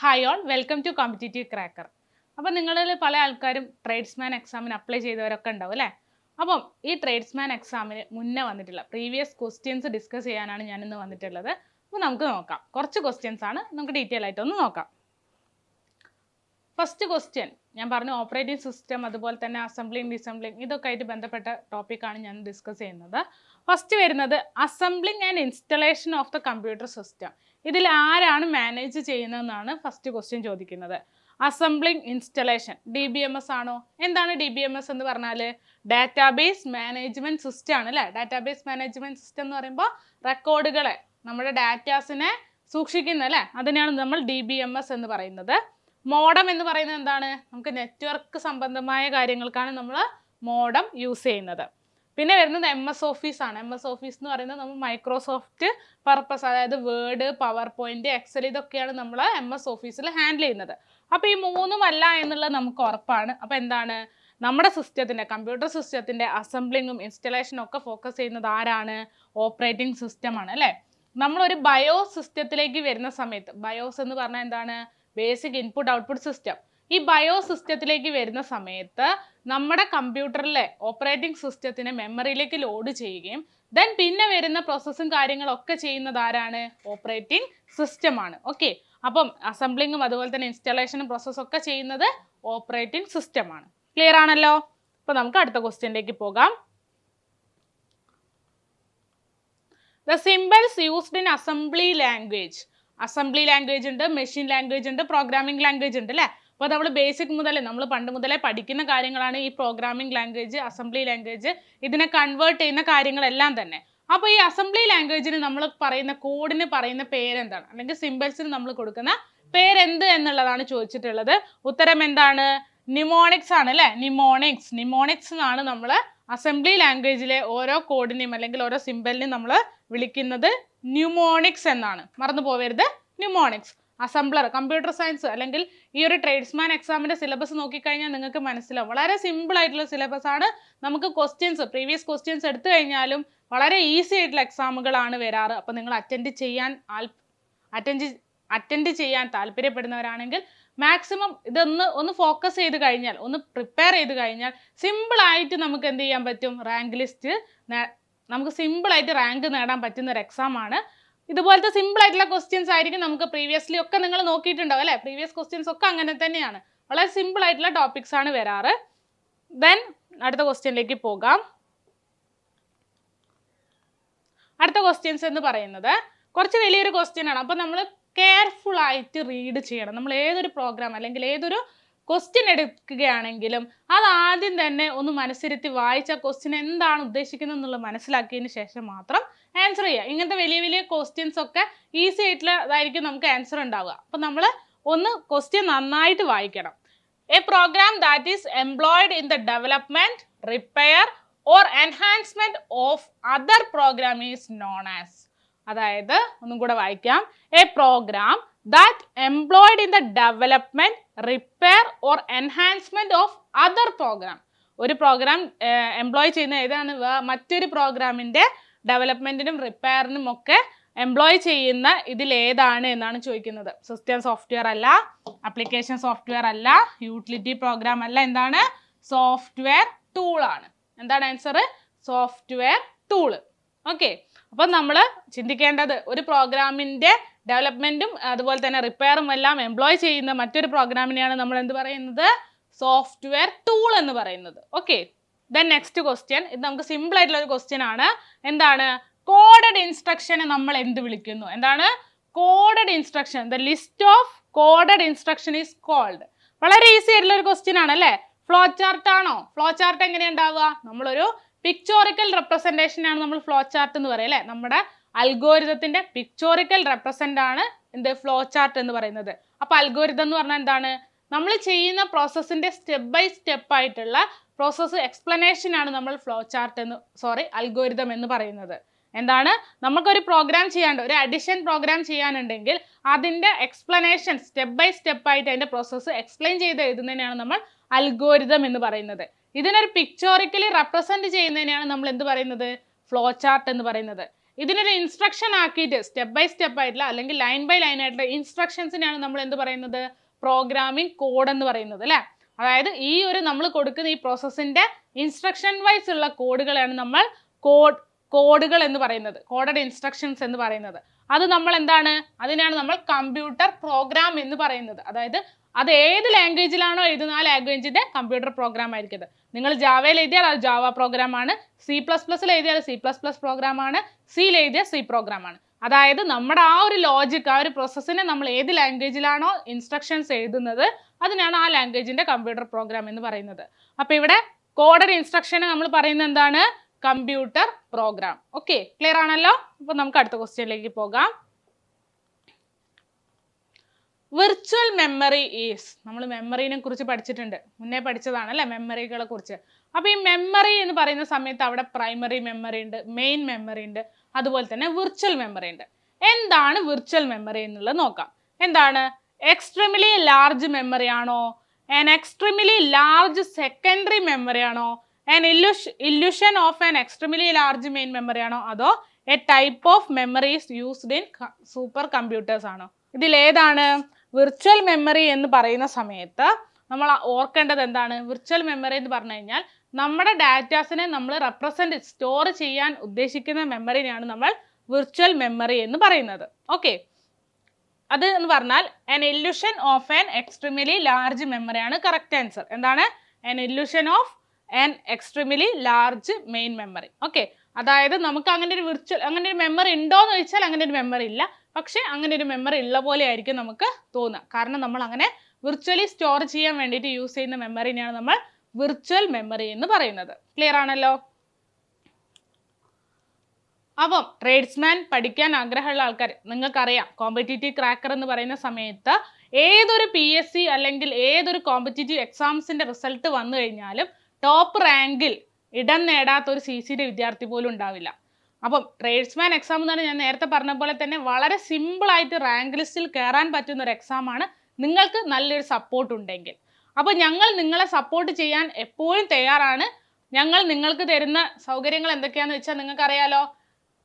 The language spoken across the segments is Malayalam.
Hi all welcome to competitive cracker അപ്പോൾ നിങ്ങളിൽ പല ആൾക്കാരും ട്രേഡ്സ്മാൻ എക്സാമിന് അപ്ലൈ ചെയ്തവരൊക്കെ ഉണ്ടാവും അല്ലേ? അപ്പം ഈ ട്രേഡ്സ്മാൻ എക്സാമിന് മുന്നേ വന്നിട്ടുള്ള പ്രീവിയസ് ക്വസ്റ്റ്യൻസ് ഡിസ്കസ് ചെയ്യാനാണ് ഞാൻ ഇന്ന് വന്നിട്ടുള്ളത്. അപ്പോൾ നമുക്ക് നോക്കാം. കുറച്ച് ക്വസ്റ്റ്യൻസ് ആണ്. നമുക്ക് ഡീറ്റെയിൽ ആയിട്ട് ഒന്ന് നോക്കാം. ഫസ്റ്റ് ക്വസ്റ്റ്യൻ ഞാൻ പറഞ്ഞു ഓപ്പറേറ്റിംഗ് സിസ്റ്റം അതുപോലെ തന്നെ അസംബ്ലിങ് ഡിസംബ്ലിങ് ഇതൊക്കെ ആയിട്ട് ബന്ധപ്പെട്ട ടോപ്പിക്കാണ് ഞാൻ ഡിസ്കസ് ചെയ്യുന്നത്. ഫസ്റ്റ് വരുന്നത് assembling and installation of the computer system ഇതിൽ ആരാണ് മാനേജ് ചെയ്യുന്നതെന്നാണ് ഫസ്റ്റ് ക്വസ്റ്റ്യൻ ചോദിക്കുന്നത്. Assembling installation D B M S ആണോ? എന്താണ് ഡി ബി എം എസ് എന്ന് പറഞ്ഞാൽ ഡാറ്റാബേസ് മാനേജ്മെന്റ് സിസ്റ്റം ആണ് അല്ലേ? ഡാറ്റാബേസ് മാനേജ്മെന്റ് സിസ്റ്റം എന്ന് പറയുമ്പോൾ റെക്കോർഡുകളെ നമ്മുടെ ഡാറ്റാസിനെ സൂക്ഷിക്കുന്ന അല്ലേ? അതിനെയാണ് നമ്മൾ ഡി ബി എം എസ് എന്ന് പറയുന്നത്. മോഡം എന്ന് പറയുന്നത് എന്താണ്? നമുക്ക് നെറ്റ്വർക്ക് സംബന്ധമായ കാര്യങ്ങൾക്കാണ് നമ്മൾ മോഡം യൂസ് ചെയ്യുന്നത്. പിന്നെ വരുന്നത് എം എസ് ഓഫീസ് ആണ്. എം എസ് ഓഫീസ് എന്ന് പറയുന്നത് നമ്മൾ മൈക്രോസോഫ്റ്റ് പർപ്പസ് അതായത് വേർഡ് പവർ പോയിന്റ് എക്സൽ ഇതൊക്കെയാണ് നമ്മൾ എം എസ് ഓഫീസിൽ ഹാൻഡിൽ ചെയ്യുന്നത്. അപ്പോൾ ഈ മൂന്നും അല്ല എന്നുള്ളത് നമുക്ക് ഉറപ്പാണ്. അപ്പോൾ എന്താണ്? നമ്മുടെ സിസ്റ്റത്തിന്റെ കമ്പ്യൂട്ടർ സിസ്റ്റത്തിന്റെ അസംബ്ലിങ്ങും ഇൻസ്റ്റലേഷനും ഒക്കെ ഫോക്കസ് ചെയ്യുന്നത് ആരാണ്? ഓപ്പറേറ്റിംഗ് സിസ്റ്റമാണ് അല്ലേ? നമ്മളൊരു ബയോ സിസ്റ്റത്തിലേക്ക് വരുന്ന സമയത്ത് ബയോസ് എന്ന് പറഞ്ഞാൽ എന്താണ്? ബേസിക് ഇൻപുട്ട് ഔട്ട്പുട്ട് സിസ്റ്റം ഈ ബയോ സിസ്റ്റത്തിലേക്ക് വരുന്ന സമയത്ത് നമ്മുടെ കമ്പ്യൂട്ടറിലെ ഓപ്പറേറ്റിംഗ് സിസ്റ്റത്തിനെ മെമ്മറിയിലേക്ക് ലോഡ് ചെയ്യുകയും ദെൻ പിന്നെ വരുന്ന പ്രോസസ്സും കാര്യങ്ങളൊക്കെ ചെയ്യുന്നത് ആരാണ്? ഓപ്പറേറ്റിംഗ് സിസ്റ്റമാണ് ഓക്കെ അപ്പം അസംബ്ലിങ്ങും അതുപോലെ തന്നെ ഇൻസ്റ്റലേഷനും പ്രോസസ്സും ഒക്കെ ചെയ്യുന്നത് ഓപ്പറേറ്റിംഗ് സിസ്റ്റമാണ് ക്ലിയർ ആണല്ലോ? അപ്പോൾ നമുക്ക് അടുത്ത ക്വസ്റ്റ്യനിലേക്ക് പോകാം. The simples used in assembly language assembly language ഉണ്ട് മെഷീൻ ലാംഗ്വേജ് ഉണ്ട് പ്രോഗ്രാമിംഗ് ലാംഗ്വേജ് ഉണ്ട് അല്ലേ? അപ്പോൾ നമ്മൾ ബേസിക് മുതലേ നമ്മൾ പണ്ട് മുതലേ പഠിക്കുന്ന കാര്യങ്ങളാണ് ഈ പ്രോഗ്രാമിംഗ് ലാംഗ്വേജ് അസംബ്ലി ലാംഗ്വേജ് ഇതിനെ കൺവേർട്ട് ചെയ്യുന്ന കാര്യങ്ങളെല്ലാം തന്നെ. അപ്പോൾ ഈ അസംബ്ലി ലാംഗ്വേജിന് നമ്മൾ പറയുന്ന കോഡിന് പറയുന്ന പേരെന്താണ്? അല്ലെങ്കിൽ സിമ്പിൾസിന് നമ്മൾ കൊടുക്കുന്ന പേരെന്ത് എന്നുള്ളതാണ് ചോദിച്ചിട്ടുള്ളത്. ഉത്തരം എന്താണ്? നിമോണിക്സ് ആണ് അല്ലേ? നിമോണിക്സ് നിമോണിക്സ് എന്നാണ് നമ്മൾ അസംബ്ലി ലാംഗ്വേജിലെ ഓരോ കോഡിനെയും അല്ലെങ്കിൽ ഓരോ സിമ്പലിനെയും നമ്മൾ വിളിക്കുന്നത്. ന്യൂമോണിക്സ് എന്നാണ്. മറന്നു പോവരുത് ന്യൂമോണിക്സ് അസംബ്ലർ കമ്പ്യൂട്ടർ സയൻസ് അല്ലെങ്കിൽ ഈ ഒരു ട്രേഡ്സ്മാൻ എക്സാമിന്റെ സിലബസ് നോക്കിക്കഴിഞ്ഞാൽ നിങ്ങൾക്ക് മനസ്സിലാവും. വളരെ സിമ്പിൾ ആയിട്ടുള്ള സിലബസ് ആണ്. നമുക്ക് ക്വസ്റ്റ്യൻസ് പ്രീവിയസ് ക്വസ്റ്റ്യൻസ് എടുത്തു കഴിഞ്ഞാലും വളരെ ഈസി ആയിട്ടുള്ള എക്സാമുകളാണ് വരാറ്. അപ്പോൾ നിങ്ങൾ അറ്റൻഡ് ചെയ്യാൻ അറ്റൻഡ് അറ്റൻഡ് ചെയ്യാൻ താല്പര്യപ്പെടുന്നവരാണെങ്കിൽ മാക്സിമം ഇതൊന്ന് ഒന്ന് ഫോക്കസ് ചെയ്ത് കഴിഞ്ഞാൽ ഒന്ന് പ്രിപ്പയർ ചെയ്ത് കഴിഞ്ഞാൽ സിമ്പിളായിട്ട് നമുക്ക് എന്ത് ചെയ്യാൻ പറ്റും? റാങ്ക് ലിസ്റ്റ് നമുക്ക് സിമ്പിളായിട്ട് റാങ്ക് നേടാൻ പറ്റുന്ന ഒരു എക്സാം ആണ്. ഇതുപോലത്തെ സിമ്പിൾ ആയിട്ടുള്ള ക്വസ്റ്റ്യൻസ് ആയിരിക്കും നമുക്ക് പ്രീവിയസ്ലി ഒക്കെ നിങ്ങൾ നോക്കിയിട്ടുണ്ടാവും അല്ലേ? പ്രീവിയസ് ക്വസ്റ്റ്യൻസ് ഒക്കെ അങ്ങനെ തന്നെയാണ്. വളരെ സിമ്പിൾ ആയിട്ടുള്ള ടോപ്പിക്സ് ആണ് വരാറ്. ദെൻ അടുത്ത ക്വസ്റ്റ്യനിലേക്ക് പോകാം. അടുത്ത ക്വസ്റ്റ്യൻസ് എന്ന് പറയുന്നത് കുറച്ച് വലിയൊരു ക്വസ്റ്റ്യൻ ആണ്. അപ്പോൾ നമ്മൾ കെയർഫുൾ ആയിട്ട് റീഡ് ചെയ്യണം. നമ്മൾ ഏതൊരു പ്രോഗ്രാം അല്ലെങ്കിൽ ഏതൊരു ക്വസ്റ്റ്യൻ എടുക്കുകയാണെങ്കിലും അത് ആദ്യം തന്നെ ഒന്ന് മനസ്സിരുത്തി വായിച്ച ക്വസ്റ്റ്യൻ എന്താണ് ഉദ്ദേശിക്കുന്നത് എന്നുള്ളത് മനസ്സിലാക്കിയതിന് ശേഷം മാത്രം ആൻസർ ചെയ്യുക ഇങ്ങനത്തെ വലിയ വലിയ ക്വസ്റ്റ്യൻസ് ഒക്കെ ഈസി ആയിട്ടുള്ളതായിരിക്കും നമുക്ക് ആൻസർ ഉണ്ടാവുക. അപ്പം നമ്മൾ ഒന്ന് ക്വസ്റ്റ്യൻ നന്നായിട്ട് വായിക്കണം. A program that is employed in the development repair or enhancement of other program is known as അതായത് ഒന്നും കൂടെ വായിക്കാം. A program that employed in the development repair or enhancement of other program ഒരു പ്രോഗ്രാം എംപ്ലോയ് ചെയ്യുന്ന ഏതാണ്? മറ്റൊരു പ്രോഗ്രാമിന്റെ ഡെവലപ്മെന്റിനും റിപ്പയറിനും ഒക്കെ എംപ്ലോയ് ചെയ്യുന്ന ഇതിൽ ഏതാണ് എന്നാണ് ചോദിക്കുന്നത്. സിസ്റ്റം സോഫ്റ്റ്വെയർ അല്ല അപ്ലിക്കേഷൻ സോഫ്റ്റ്വെയർ അല്ല യൂട്ടിലിറ്റി പ്രോഗ്രാം അല്ല എന്താണ്? സോഫ്റ്റ്വെയർ ടൂൾ ആണ്. എന്താണ് ആൻസർ സോഫ്റ്റ്വെയർ ടൂൾ ഓക്കെ അപ്പം നമ്മൾ ചിന്തിക്കേണ്ടത് ഒരു പ്രോഗ്രാമിന്റെ ഡെവലപ്മെന്റും അതുപോലെ തന്നെ റിപ്പയറും എല്ലാം എംപ്ലോയ് ചെയ്യുന്ന മറ്റൊരു പ്രോഗ്രാമിനെയാണ് നമ്മൾ എന്ത് പറയുന്നത്? സോഫ്റ്റ്വെയർ ടൂൾ എന്ന് പറയുന്നത്. ഓക്കെ ദെൻ നെക്സ്റ്റ് ക്വസ്റ്റ്യൻ ഇത് നമുക്ക് സിമ്പിൾ ആയിട്ടുള്ള ഒരു ക്വസ്റ്റ്യൻ ആണ്. എന്താണ്? കോഡഡ് ഇൻസ്ട്രക്ഷനെ നമ്മൾ എന്ത് വിളിക്കുന്നു? എന്താണ്? Coded instruction the list of coded instruction is called വളരെ ഈസി ആയിട്ടുള്ള ഒരു ക്വസ്റ്റ്യൻ ആണ് അല്ലേ? ഫ്ലോ ചാർട്ട് ആണോ? ഫ്ലോ ചാർട്ട് എങ്ങനെയാ ഉണ്ടാവുക? നമ്മളൊരു പിക്ചോറിക്കൽ റെപ്രസെന്റേഷൻ ആണ് നമ്മൾ ഫ്ലോ ചാർട്ട് എന്ന് പറയുന്നത് അല്ലേ? നമ്മുടെ അൽഗോരിതത്തിന്റെ പിക്ചോറിക്കൽ റെപ്രസെന്റ് ആണ് എന്ത്? ഫ്ലോ ചാർട്ട് എന്ന് പറയുന്നത്. അപ്പൊ അൽഗോരിതം എന്ന് പറഞ്ഞാൽ എന്താണ്? നമ്മൾ ചെയ്യുന്ന പ്രോസസ്സിന്റെ സ്റ്റെപ്പ് ബൈ സ്റ്റെപ്പ് ആയിട്ടുള്ള പ്രോസസ്സ് എക്സ്പ്ലനേഷൻ ആണ് നമ്മൾ ഫ്ലോ ചാർട്ട് എന്ന് സോറി അൽഗോരിതം എന്ന് പറയുന്നത്. എന്താണ്? നമുക്കൊരു പ്രോഗ്രാം ചെയ്യാണ്ട് ഒരു അഡിഷൻ പ്രോഗ്രാം ചെയ്യാനുണ്ടെങ്കിൽ അതിന്റെ എക്സ്പ്ലനേഷൻ സ്റ്റെപ്പ് ബൈ സ്റ്റെപ്പ് ആയിട്ട് അതിന്റെ പ്രോസസ്സ് എക്സ്പ്ലെയിൻ ചെയ്ത് എഴുതുന്നതിനാണ് നമ്മൾ അൽഗോരിതം എന്ന് പറയുന്നത്. ഇതിനൊരു പിക്ചോറിക്കലി റെപ്രസെന്റ് ചെയ്യുന്നതിനാണ് നമ്മൾ എന്ത് പറയുന്നത്? ഫ്ലോ ചാർട്ട് എന്ന് പറയുന്നത്. ഇതിനൊരു ഇൻസ്ട്രക്ഷൻ ആക്കിയിട്ട് സ്റ്റെപ്പ് ബൈ സ്റ്റെപ്പ് ആയിട്ടുള്ള അല്ലെങ്കിൽ ലൈൻ ബൈ ലൈൻ ആയിട്ടുള്ള ഇൻസ്ട്രക്ഷൻസിനെയാണ് നമ്മൾ എന്ത് പറയുന്നത്? പ്രോഗ്രാമിംഗ് കോഡ് എന്ന് പറയുന്നത് അല്ലേ? അതായത് ഈ ഒരു നമ്മൾ കൊടുക്കുന്ന ഈ പ്രോസസ്സിന്റെ ഇൻസ്ട്രക്ഷൻ വൈസ് ഉള്ള കോഡുകളാണ് നമ്മൾ കോഡ് കോഡുകൾ എന്ന് പറയുന്നത്. കോഡഡ് ഇൻസ്ട്രക്ഷൻസ് എന്ന് പറയുന്നത്. അത് നമ്മൾ എന്താണ്? അതിനാണ് നമ്മൾ കമ്പ്യൂട്ടർ പ്രോഗ്രാം എന്ന് പറയുന്നത്. അതായത് അത് ഏത് ലാംഗ്വേജിലാണോ എഴുതുന്ന ആ ലാംഗ്വേജിന്റെ കമ്പ്യൂട്ടർ പ്രോഗ്രാം ആയിരിക്കും നിങ്ങൾ ജാവയിൽ എഴുതിയാൽ അത് ജാവ പ്രോഗ്രാം ആണ്. സി പ്ലസ് പ്ലസ്സിൽ എഴുതിയാൽ സി പ്ലസ് പ്ലസ് പ്രോഗ്രാം ആണ്. സിയിൽ എഴുതിയാൽ സി പ്രോഗ്രാം ആണ്. അതായത് നമ്മുടെ ആ ഒരു ലോജിക് ആ ഒരു പ്രോസസ്സിനെ നമ്മൾ ഏത് ലാംഗ്വേജിലാണോ ഇൻസ്ട്രക്ഷൻസ് എഴുതുന്നത് അതിനാണ് ആ ലാംഗ്വേജിന്റെ കമ്പ്യൂട്ടർ പ്രോഗ്രാം എന്ന് പറയുന്നത്. അപ്പോൾ ഇവിടെ കോഡഡ് ഇൻസ്ട്രക്ഷൻ നമ്മൾ പറയുന്നത് എന്താണ്? കമ്പ്യൂട്ടർ പ്രോഗ്രാം ഓക്കെ ക്ലിയർ ആണല്ലോ? അപ്പോൾ നമുക്ക് അടുത്ത ക്വസ്റ്റ്യനിലേക്ക് പോകാം. വിർച്വൽ മെമ്മറി ഈസ് നമ്മൾ മെമ്മറിനെ കുറിച്ച് പഠിച്ചിട്ടുണ്ട്. മുന്നേ പഠിച്ചതാണ് അല്ലേ മെമ്മറികളെ കുറിച്ച്. അപ്പോൾ ഈ മെമ്മറി എന്ന് പറയുന്ന സമയത്ത് അവിടെ പ്രൈമറി മെമ്മറി ഉണ്ട് മെയിൻ മെമ്മറി ഉണ്ട് അതുപോലെ തന്നെ വിർച്വൽ മെമ്മറി ഉണ്ട്. എന്താണ് വിർച്വൽ മെമ്മറി എന്നുള്ളത് നോക്കാം. എന്താണ്? എക്സ്ട്രീമിലി ലാർജ് മെമ്മറി ആണോ? An extremely large secondary memory ആണോ? An illus illusion of an extremely large main memory ആണോ? അതോ a type of memories used in super computers ആണോ? ഇതിൽ ഏതാണ്? വിർച്വൽ മെമ്മറി എന്ന് പറയുന്ന സമയത്ത് നമ്മൾ ഓർക്കേണ്ടത് എന്താണ്? വിർച്വൽ മെമ്മറി എന്ന് പറഞ്ഞു കഴിഞ്ഞാൽ നമ്മുടെ ഡാറ്റാസിനെ നമ്മൾ റെപ്രസെന്റ് സ്റ്റോർ ചെയ്യാൻ ഉദ്ദേശിക്കുന്ന മെമ്മറിനെയാണ് നമ്മൾ വിർച്വൽ മെമ്മറി എന്ന് പറയുന്നത്. ഓക്കെ അത് എന്ന് പറഞ്ഞാൽ an illusion of an extremely large മെമ്മറിയാണ് correct answer എന്താണ്? an illusion of an extremely large main memory okay അതായത് നമുക്ക് അങ്ങനെ ഒരു വിർച്വൽ അങ്ങനെ ഒരു മെമ്മറി ഉണ്ടോ എന്ന് ചോദിച്ചാൽ അങ്ങനെ ഒരു മെമ്മറി ഇല്ല. പക്ഷേ അങ്ങനെ ഒരു മെമ്മറി ഉള്ള പോലെ ആയിരിക്കും നമുക്ക് തോന്നുക കാരണം നമ്മൾ അങ്ങനെ വിർച്വലി സ്റ്റോർ ചെയ്യാൻ വേണ്ടിയിട്ട് യൂസ് ചെയ്യുന്ന മെമ്മറിനെയാണ് നമ്മൾ വിർച്വൽ മെമ്മറി എന്ന് പറയുന്നത്. ക്ലിയർ ആണല്ലോ? അപ്പം ട്രേഡ്സ്മാൻ പഠിക്കാൻ ആഗ്രഹമുള്ള ആൾക്കാർ നിങ്ങൾക്കറിയാം കോമ്പറ്റേറ്റീവ് ക്രാക്കർ എന്ന് പറയുന്ന സമയത്ത് ഏതൊരു പി എസ് സി അല്ലെങ്കിൽ ഏതൊരു കോമ്പറ്റേറ്റീവ് എക്സാംസിന്റെ റിസൾട്ട് വന്നു കഴിഞ്ഞാലും ടോപ്പ് റാങ്കിൽ ഇടം നേടാത്ത ഒരു സി സിയുടെ വിദ്യാർത്ഥി പോലും ഉണ്ടാവില്ല. അപ്പം ട്രേഡ്സ്മാൻ എക്സാം എന്ന് പറഞ്ഞാൽ ഞാൻ നേരത്തെ പറഞ്ഞ പോലെ തന്നെ വളരെ സിമ്പിൾ ആയിട്ട് റാങ്ക് ലിസ്റ്റിൽ കയറാൻ പറ്റുന്ന ഒരു എക്സാമാണ് നിങ്ങൾക്ക് നല്ലൊരു സപ്പോർട്ട് ഉണ്ടെങ്കിൽ. അപ്പോൾ ഞങ്ങൾ നിങ്ങളെ സപ്പോർട്ട് ചെയ്യാൻ എപ്പോഴും തയ്യാറാണ്. ഞങ്ങൾ നിങ്ങൾക്ക് തരുന്ന സൗകര്യങ്ങൾ എന്തൊക്കെയാണെന്ന് വെച്ചാൽ നിങ്ങൾക്കറിയാലോ?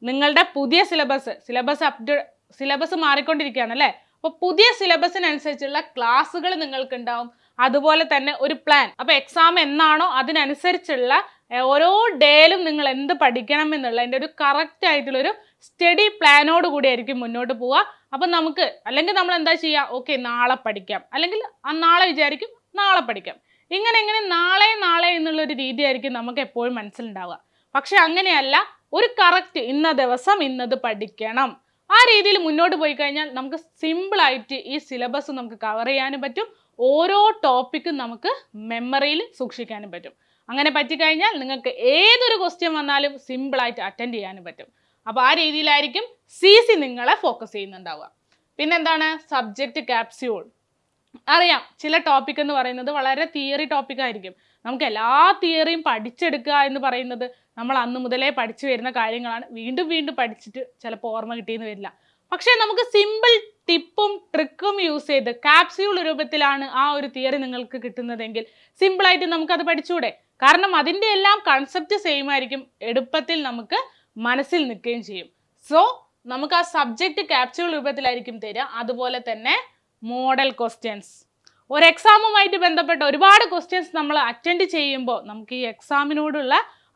നിങ്ങളുടെ പുതിയ സിലബസ് സിലബസ് അപ്ഡേ സിലബസ് മാറിക്കൊണ്ടിരിക്കുകയാണ് അല്ലേ? അപ്പോൾ പുതിയ സിലബസിനനുസരിച്ചുള്ള ക്ലാസ്സുകൾ നിങ്ങൾക്ക് ഉണ്ടാവും അതുപോലെ തന്നെ ഒരു പ്ലാൻ അപ്പോൾ എക്സാം എന്നാണോ അതിനനുസരിച്ചുള്ള ഓരോ ഡേയിലും നിങ്ങൾ എന്ത് പഠിക്കണം എന്നുള്ള എന്റെ ഒരു കറക്റ്റ് ആയിട്ടുള്ളൊരു സ്റ്റഡി പ്ലാനോട് കൂടി ആയിരിക്കും മുന്നോട്ട് പോവുക. അപ്പം നമുക്ക് അല്ലെങ്കിൽ നമ്മൾ എന്താ ചെയ്യുക? ഓക്കെ നാളെ പഠിക്കാം. അല്ലെങ്കിൽ ആ നാളെ വിചാരിക്കും നാളെ പഠിക്കാം. ഇങ്ങനെ എങ്ങനെ നാളെ നാളെ എന്നുള്ളൊരു രീതിയായിരിക്കും നമുക്ക് എപ്പോഴും മനസ്സിലുണ്ടാവുക. പക്ഷെ അങ്ങനെയല്ല ഒരു കറക്റ്റ് ഇന്ന ദിവസം ഇന്നത് പഠിക്കണം. ആ രീതിയിൽ മുന്നോട്ട് പോയി കഴിഞ്ഞാൽ നമുക്ക് സിമ്പിളായിട്ട് ഈ സിലബസ് നമുക്ക് കവർ ചെയ്യാനും പറ്റും. ഓരോ ടോപ്പിക്കും നമുക്ക് മെമ്മറിയിൽ സൂക്ഷിക്കാനും പറ്റും. അങ്ങനെ പറ്റിക്കഴിഞ്ഞാൽ നിങ്ങൾക്ക് ഏതൊരു ക്വസ്റ്റ്യൻ വന്നാലും ആയിട്ട് അറ്റൻഡ് ചെയ്യാനും പറ്റും. അപ്പോൾ ആ രീതിയിലായിരിക്കും സി സി നിങ്ങളെ ഫോക്കസ് ചെയ്യുന്നുണ്ടാവുക. പിന്നെന്താണ്? സബ്ജക്റ്റ് ക്യാപ്സ്യൂൾ അറിയാം ചില ടോപ്പിക് എന്ന് പറയുന്നത് വളരെ തിയറി ടോപ്പിക് ആയിരിക്കും. നമുക്ക് എല്ലാ തിയറിയും പഠിച്ചെടുക്കുക എന്ന് പറയുന്നത് നമ്മൾ അന്ന് മുതലേ പഠിച്ചു വരുന്ന കാര്യങ്ങളാണ്. വീണ്ടും വീണ്ടും പഠിച്ചിട്ട് ചിലപ്പോൾ ഓർമ്മ കിട്ടിയെന്ന് വരില്ല. പക്ഷേ നമുക്ക് സിമ്പിൾ ടിപ്പും ട്രിക്കും യൂസ് ചെയ്ത് കാപ്സ്യൂൾ രൂപത്തിലാണ് ആ ഒരു തിയറി നിങ്ങൾക്ക് കിട്ടുന്നതെങ്കിൽ സിമ്പിളായിട്ട് നമുക്കത് പഠിച്ചൂടെ? കാരണം അതിന്റെ എല്ലാം കൺസെപ്റ്റ് സെയിം ആയിരിക്കും. എളുപ്പത്തിൽ നമുക്ക് മനസ്സിൽ നിൽക്കുകയും ചെയ്യും. സോ നമുക്ക് ആ സബ്ജക്റ്റ് ക്യാപ്സ്യൂൾ രൂപത്തിലായിരിക്കും തരിക. അതുപോലെ തന്നെ മോഡൽ ക്വസ്റ്റ്യൻസ് ഒരു എക്സാമുമായിട്ട് ബന്ധപ്പെട്ട ഒരുപാട് ക്വസ്റ്റ്യൻസ് നമ്മൾ അറ്റൻഡ് ചെയ്യുമ്പോൾ നമുക്ക് ഈ എക്സാമിനോടുള്ള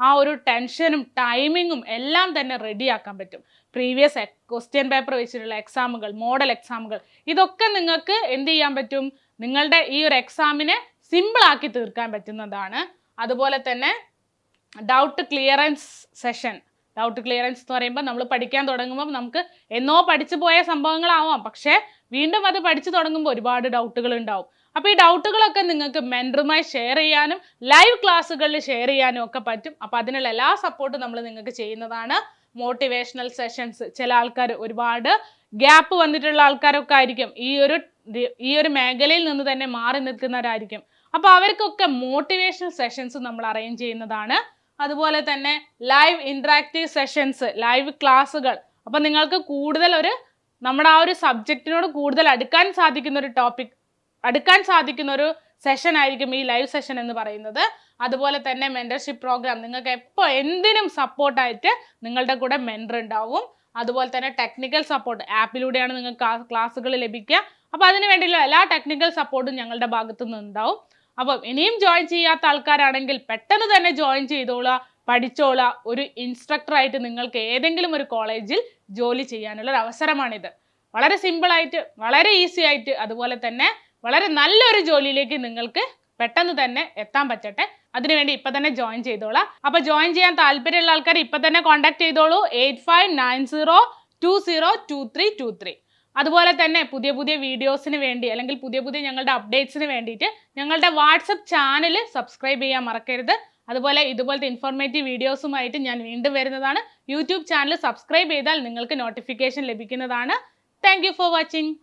ആ ഒരു ടെൻഷനും ടൈമിങ്ങും എല്ലാം തന്നെ റെഡിയാക്കാൻ പറ്റും. പ്രീവിയസ് ക്വസ്റ്റ്യൻ പേപ്പർ വെച്ചിട്ടുള്ള എക്സാമുകൾ മോഡൽ എക്സാമുകൾ ഇതൊക്കെ നിങ്ങൾക്ക് എന്ത് ചെയ്യാൻ പറ്റും? നിങ്ങളുടെ ഈ ഒരു എക്സാമിനെ സിമ്പിളാക്കി തീർക്കാൻ പറ്റുന്നതാണ് അതുപോലെ തന്നെ doubt clearance session doubt clearance എന്ന് പറയുമ്പോൾ നമ്മൾ പഠിക്കാൻ തുടങ്ങുമ്പോൾ നമുക്ക് എന്നോ പഠിച്ചു പോയ സംഭവങ്ങളാവാം. പക്ഷേ വീണ്ടും അത് പഠിച്ചു തുടങ്ങുമ്പോൾ ഒരുപാട് ഡൗട്ടുകൾ ഉണ്ടാവും. അപ്പോൾ ഈ ഡൗട്ടുകളൊക്കെ നിങ്ങൾക്ക് മെന്ററുമായി ഷെയർ ചെയ്യാനും ലൈവ് ക്ലാസ്സുകളിൽ ഷെയർ ചെയ്യാനും ഒക്കെ പറ്റും. അപ്പോൾ അതിനുള്ള എല്ലാ സപ്പോർട്ടും നമ്മൾ നിങ്ങൾക്ക് ചെയ്യുന്നതാണ് മോട്ടിവേഷണൽ സെഷൻസ് ചില ആൾക്കാർ ഒരുപാട് ഗ്യാപ്പ് വന്നിട്ടുള്ള ആൾക്കാരൊക്കെ ആയിരിക്കും. ഈ ഒരു ഈ ഒരു മേഖലയിൽ നിന്ന് തന്നെ മാറി നിൽക്കുന്നവരായിരിക്കും. അപ്പോൾ അവർക്കൊക്കെ മോട്ടിവേഷണൽ സെഷൻസ് നമ്മൾ അറേഞ്ച് ചെയ്യുന്നതാണ്. അതുപോലെ തന്നെ ലൈവ് ഇൻട്രാക്റ്റീവ് സെഷൻസ് ലൈവ് ക്ലാസ്സുകൾ അപ്പോൾ നിങ്ങൾക്ക് കൂടുതൽ ഒരു നമ്മുടെ ആ ഒരു സബ്ജക്റ്റിനോട് കൂടുതൽ അടുക്കാൻ സാധിക്കുന്ന ഒരു ടോപ്പിക് അടുക്കാൻ സാധിക്കുന്ന ഒരു സെഷൻ ആയിരിക്കും ഈ ലൈവ് സെഷൻ എന്ന് പറയുന്നത്. അതുപോലെ തന്നെ മെന്റർഷിപ്പ് പ്രോഗ്രാം നിങ്ങൾക്ക് എപ്പോൾ എന്തിനും സപ്പോർട്ടായിട്ട് നിങ്ങളുടെ കൂടെ മെന്റർ ഉണ്ടാവും. അതുപോലെ തന്നെ ടെക്നിക്കൽ സപ്പോർട്ട് ആപ്പിലൂടെയാണ് നിങ്ങൾക്ക് ക്ലാസ്സുകൾ ലഭിക്കുക. അപ്പോൾ അതിന് വേണ്ടിയുള്ള എല്ലാ ടെക്നിക്കൽ സപ്പോർട്ടും ഞങ്ങളുടെ ഭാഗത്തു നിന്നുണ്ടാവും അപ്പം ഇനിയും ജോയിൻ ചെയ്യാത്ത ആൾക്കാരാണെങ്കിൽ പെട്ടെന്ന് തന്നെ ജോയിൻ ചെയ്തോളുക പഠിച്ചോളാ. ഒരു ഇൻസ്ട്രക്ടറായിട്ട് നിങ്ങൾക്ക് ഏതെങ്കിലും ഒരു കോളേജിൽ ജോലി ചെയ്യാനുള്ള ഒരു അവസരമാണിത്. വളരെ സിമ്പിളായിട്ട് വളരെ ഈസി ആയിട്ട് അതുപോലെ തന്നെ വളരെ നല്ലൊരു ജോലിയിലേക്ക് നിങ്ങൾക്ക് പെട്ടെന്ന് തന്നെ എത്താൻ പറ്റട്ടെ. അതിനുവേണ്ടി ഇപ്പൊ തന്നെ ജോയിൻ ചെയ്തോളാം. അപ്പോൾ ജോയിൻ ചെയ്യാൻ താല്പര്യമുള്ള ആൾക്കാർ ഇപ്പൊ തന്നെ കോൺടാക്ട് ചെയ്തോളൂ. Eight five nine zero two zero two three two three അതുപോലെ തന്നെ പുതിയ പുതിയ വീഡിയോസിന് വേണ്ടി അല്ലെങ്കിൽ പുതിയ പുതിയ ഞങ്ങളുടെ അപ്ഡേറ്റ്സിന് വേണ്ടിയിട്ട് ഞങ്ങളുടെ വാട്സപ്പ് ചാനൽ സബ്സ്ക്രൈബ് ചെയ്യാൻ മറക്കരുത്. അതുപോലെ ഇതുപോലത്തെ ഇൻഫോർമേറ്റീവ് വീഡിയോസുമായിട്ട് ഞാൻ വീണ്ടും വരുന്നതാണ്. യൂട്യൂബ് ചാനൽ സബ്സ്ക്രൈബ് ചെയ്താൽ നിങ്ങൾക്ക് നോട്ടിഫിക്കേഷൻ ലഭിക്കുന്നതാണ്. Thank for watching